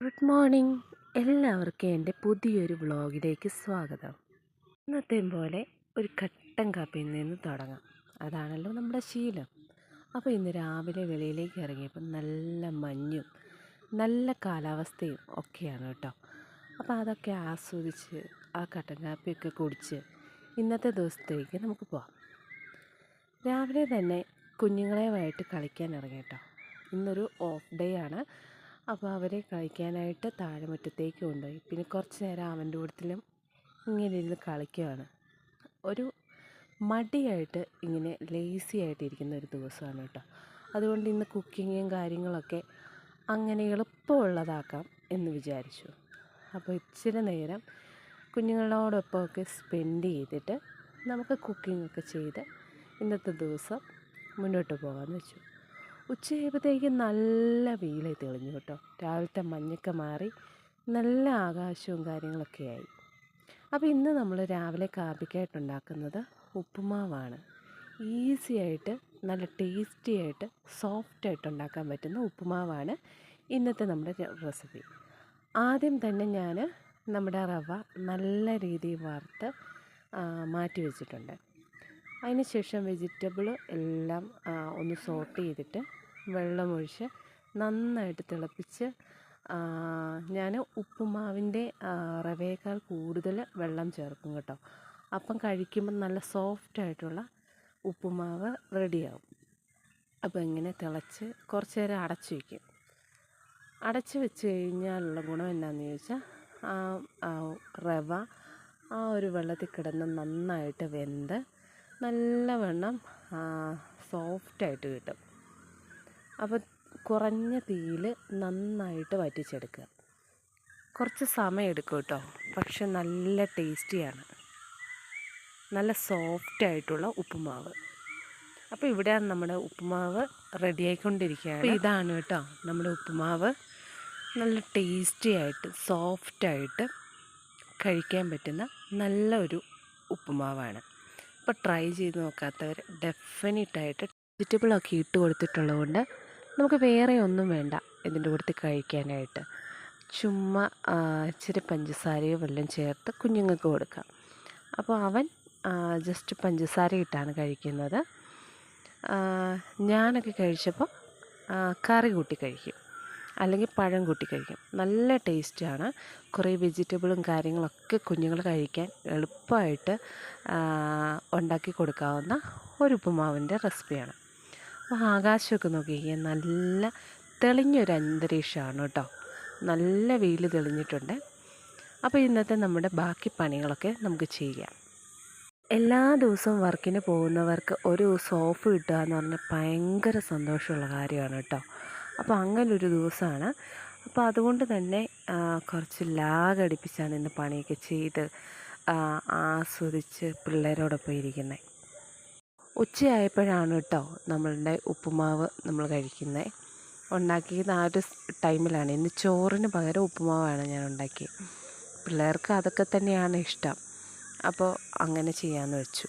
Good morning. എല്ലാവർക്കും എന്റെ പുതിയൊരു വ്ളോഗിലേക്ക് സ്വാഗതം. ഇന്നത്തെയും പോലെ ഒരു കട്ടൻ കാപ്പിയിൽ നിന്ന് തുടങ്ങാം. അതാണല്ലോ നമ്മുടെ ശീലം. അപ്പോൾ ഇന്ന് രാവിലെ വെളിയിലേക്ക് ഇറങ്ങിയപ്പോൾ നല്ല മഞ്ഞും നല്ല കാലാവസ്ഥയും ഒക്കെയാണ് കേട്ടോ. അപ്പോൾ അതൊക്കെ ആസ്വദിച്ച് ആ കട്ടൻ കാപ്പിയൊക്കെ കുടിച്ച് ഇന്നത്തെ ദിവസത്തേക്ക് നമുക്ക് പോവാം. രാവിലെ തന്നെ കുഞ്ഞുങ്ങളെയുമായിട്ട് കളിക്കാൻ ഇറങ്ങി കേട്ടോ. ഇന്നൊരു ഓഫ് ഡേ ആണ്. അപ്പോൾ അവരെ കളിക്കാനായിട്ട് താഴെമുറ്റത്തേക്ക് കൊണ്ടുപോയി. പിന്നെ കുറച്ച് നേരം അവന്റെ കൂട്ടത്തിലും ഇങ്ങനെ ഇരുന്ന് കളിക്കുകയാണ് ഒരു മടിയായിട്ട് ഇങ്ങനെ ലേസി ആയിട്ടിരിക്കുന്ന ഒരു ദിവസമാണ് കേട്ടോ. അതുകൊണ്ട് ഇന്ന് കുക്കിങ്ങും കാര്യങ്ങളൊക്കെ അങ്ങനെ എളുപ്പമുള്ളതാക്കാം എന്ന് വിചാരിച്ചു. അപ്പോൾ ഇച്ചിരി നേരം കുഞ്ഞുങ്ങളോടൊപ്പമൊക്കെ സ്പെൻഡ് ചെയ്തിട്ട് നമുക്ക് കുക്കിങ്ങൊക്കെ ചെയ്ത് ഇന്നത്തെ ദിവസം മുന്നോട്ട് പോകാമെന്ന് വെച്ചു. ഉച്ചയായപ്പോഴത്തേക്ക് നല്ല വെയിലെ തെളിഞ്ഞു കേട്ടോ. രാവിലത്തെ മഞ്ഞൊക്കെ മാറി നല്ല ആകാശവും കാര്യങ്ങളൊക്കെ ആയി. അപ്പോൾ ഇന്ന് നമ്മൾ രാവിലെ കാപ്പിക്കായിട്ട് ഉണ്ടാക്കുന്നത് ഉപ്പുമാവാണ്. ഈസി ആയിട്ട് നല്ല ടേസ്റ്റി ആയിട്ട് സോഫ്റ്റ് ആയിട്ട് ഉണ്ടാക്കാൻ പറ്റുന്ന ഉപ്പുമാവാണ് ഇന്നത്തെ നമ്മുടെ റെസിപ്പി. ആദ്യം തന്നെ ഞാൻ നമ്മുടെ റവ നല്ല രീതിയിൽ വറുത്ത് മാറ്റി വെച്ചിട്ടുണ്ട്. അതിന് ശേഷം വെജിറ്റബിൾ എല്ലാം ഒന്ന് സോട്ട് ചെയ്തിട്ട് വെള്ളമൊഴിച്ച് നന്നായിട്ട് തിളപ്പിച്ച് ഞാൻ ഉപ്പുമാവിന്റെ റവയേക്കാൾ കൂടുതൽ വെള്ളം ചേർക്കും കേട്ടോ. അപ്പം കഴിക്കുമ്പോൾ നല്ല സോഫ്റ്റ് ആയിട്ടുള്ള ഉപ്പുമാവ് റെഡിയാവും. അപ്പോൾ ഇങ്ങനെ തിളച്ച് കുറച്ച് നേരം അടച്ചു വയ്ക്കും. അടച്ച് വെച്ച് കഴിഞ്ഞാലുള്ള ഗുണം എന്താണെന്ന് ചോദിച്ചാൽ ആ റവ ആ ഒരു വെള്ളത്തിൽ കിടന്ന് നന്നായിട്ട് വെന്ത് നല്ലവണ്ണം സോഫ്റ്റായിട്ട് കിട്ടും. അപ്പോൾ കുറഞ്ഞ തീയിൽ നന്നായിട്ട് വറ്റിച്ചെടുക്കുക. കുറച്ച് സമയം എടുക്കും കേട്ടോ. പക്ഷെ നല്ല ടേസ്റ്റിയാണ്. നല്ല സോഫ്റ്റ് ആയിട്ടുള്ള ഉപ്പുമാവ്. അപ്പോൾ ഇവിടെ നമ്മുടെ ഉപ്പുമാവ് റെഡി ആയിക്കൊണ്ടിരിക്കുകയാണ്. ഇതാണ് കേട്ടോ നമ്മുടെ ഉപ്പുമാവ്. നല്ല ടേസ്റ്റി ആയിട്ട് സോഫ്റ്റായിട്ട് കഴിക്കാൻ പറ്റുന്ന നല്ല ഒരു ഉപ്പുമാവാണ്. അപ്പോൾ ട്രൈ ചെയ്ത് നോക്കാത്തവർ ഡെഫിനറ്റായിട്ട് വെജിറ്റബിളൊക്കെ ഇട്ട് കൊടുത്തിട്ടുള്ളത് കൊണ്ട് നമുക്ക് വേറെ ഒന്നും വേണ്ട ഇതിന്റെ കൂടുതൽ കഴിക്കാനായിട്ട്. ചുമ്മാ ഇച്ചിരി പഞ്ചസാരയോ വെള്ളം ചേർത്ത് കുഞ്ഞുങ്ങൾക്ക് കൊടുക്കാം. അപ്പോൾ അവൻ ജസ്റ്റ് പഞ്ചസാര ഇട്ടാണ് കഴിക്കുന്നത്. ഞാനൊക്കെ കഴിച്ചപ്പോൾ കറി കൂട്ടി കഴിക്കും. അല്ലെങ്കിൽ പഴം കൂട്ടി കഴിക്കും. നല്ല ടേസ്റ്റാണ്. കുറേ വെജിറ്റബിളും കാര്യങ്ങളൊക്കെ കുഞ്ഞുങ്ങൾ കഴിക്കാൻ എളുപ്പമായിട്ട് ഉണ്ടാക്കി കൊടുക്കാവുന്ന ഒരു ഉപ്പുമാവിന്റെ റെസിപ്പിയാണ്. അപ്പോൾ ആകാശമൊക്കെ നോക്കിക്കഴിഞ്ഞാൽ നല്ല തെളിഞ്ഞൊരു അന്തരീക്ഷമാണ് കേട്ടോ. നല്ല വെയിൽ തെളിഞ്ഞിട്ടുണ്ട്. അപ്പോൾ ഇന്നത്തെ നമ്മുടെ ബാക്കി പണികളൊക്കെ നമുക്ക് ചെയ്യാം. എല്ലാ ദിവസവും വർക്കിന് പോകുന്നവർക്ക് ഒരു സോഫ് കിട്ടുക എന്ന് പറഞ്ഞാൽ ഭയങ്കര സന്തോഷമുള്ള കാര്യമാണ് കേട്ടോ. അപ്പോൾ അങ്ങനൊരു ദിവസമാണ്. അപ്പോൾ അതുകൊണ്ട് തന്നെ കുറച്ച് ലാഗ് അടിപ്പിച്ചാണ് ഇന്ന് പണിയൊക്കെ ചെയ്ത് ആസ്വദിച്ച് പിള്ളേരോടൊപ്പം ഇരിക്കുന്നത് ഉച്ചയായപ്പോഴാണ് കേട്ടോ നമ്മളുടെ ഉപ്പുമാവ് നമ്മൾ കഴിക്കുന്നത് ഉണ്ടാക്കിയത് ആ ഒരു ടൈമിലാണ്. ഇന്ന് ചോറിന് പകരം ഉപ്പുമാവാണ് ഞാൻ ഉണ്ടാക്കിയത് പിള്ളേർക്ക് അതൊക്കെ തന്നെയാണ് ഇഷ്ടം. അപ്പോൾ അങ്ങനെ ചെയ്യാമെന്ന് വെച്ചു.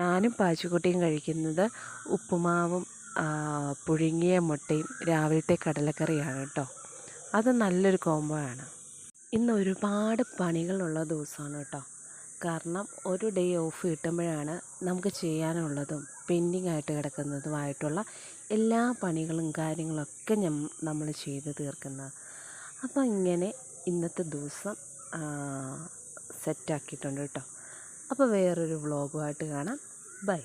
ഞാനും പാച്ചുക്കുട്ടിയും കഴിക്കുന്നത് ഉപ്പുമാവും പുഴുങ്ങിയ മുട്ടയും രാവിലത്തെ കടലക്കറിയാണ് കേട്ടോ അത് നല്ലൊരു കോംബോ ആണ്. ഇന്ന് ഒരുപാട് പണികളുള്ള ദിവസമാണ് കേട്ടോ കാരണം ഒരു ഡേ ഓഫ് കിട്ടുമ്പോഴാണ് നമുക്ക് ചെയ്യാനുള്ളതും പെൻഡിങ് ആയിട്ട് കിടക്കുന്നതുമായിട്ടുള്ള എല്ലാ പണികളും കാര്യങ്ങളൊക്കെ നമ്മൾ ചെയ്ത് തീർക്കുന്നത് അപ്പോൾ ഇങ്ങനെ ഇന്നത്തെ ദിവസം സെറ്റാക്കിയിട്ടുണ്ട് കേട്ടോ അപ്പോൾ വേറൊരു വ്ളോഗുമായിട്ട് കാണാം. ബൈ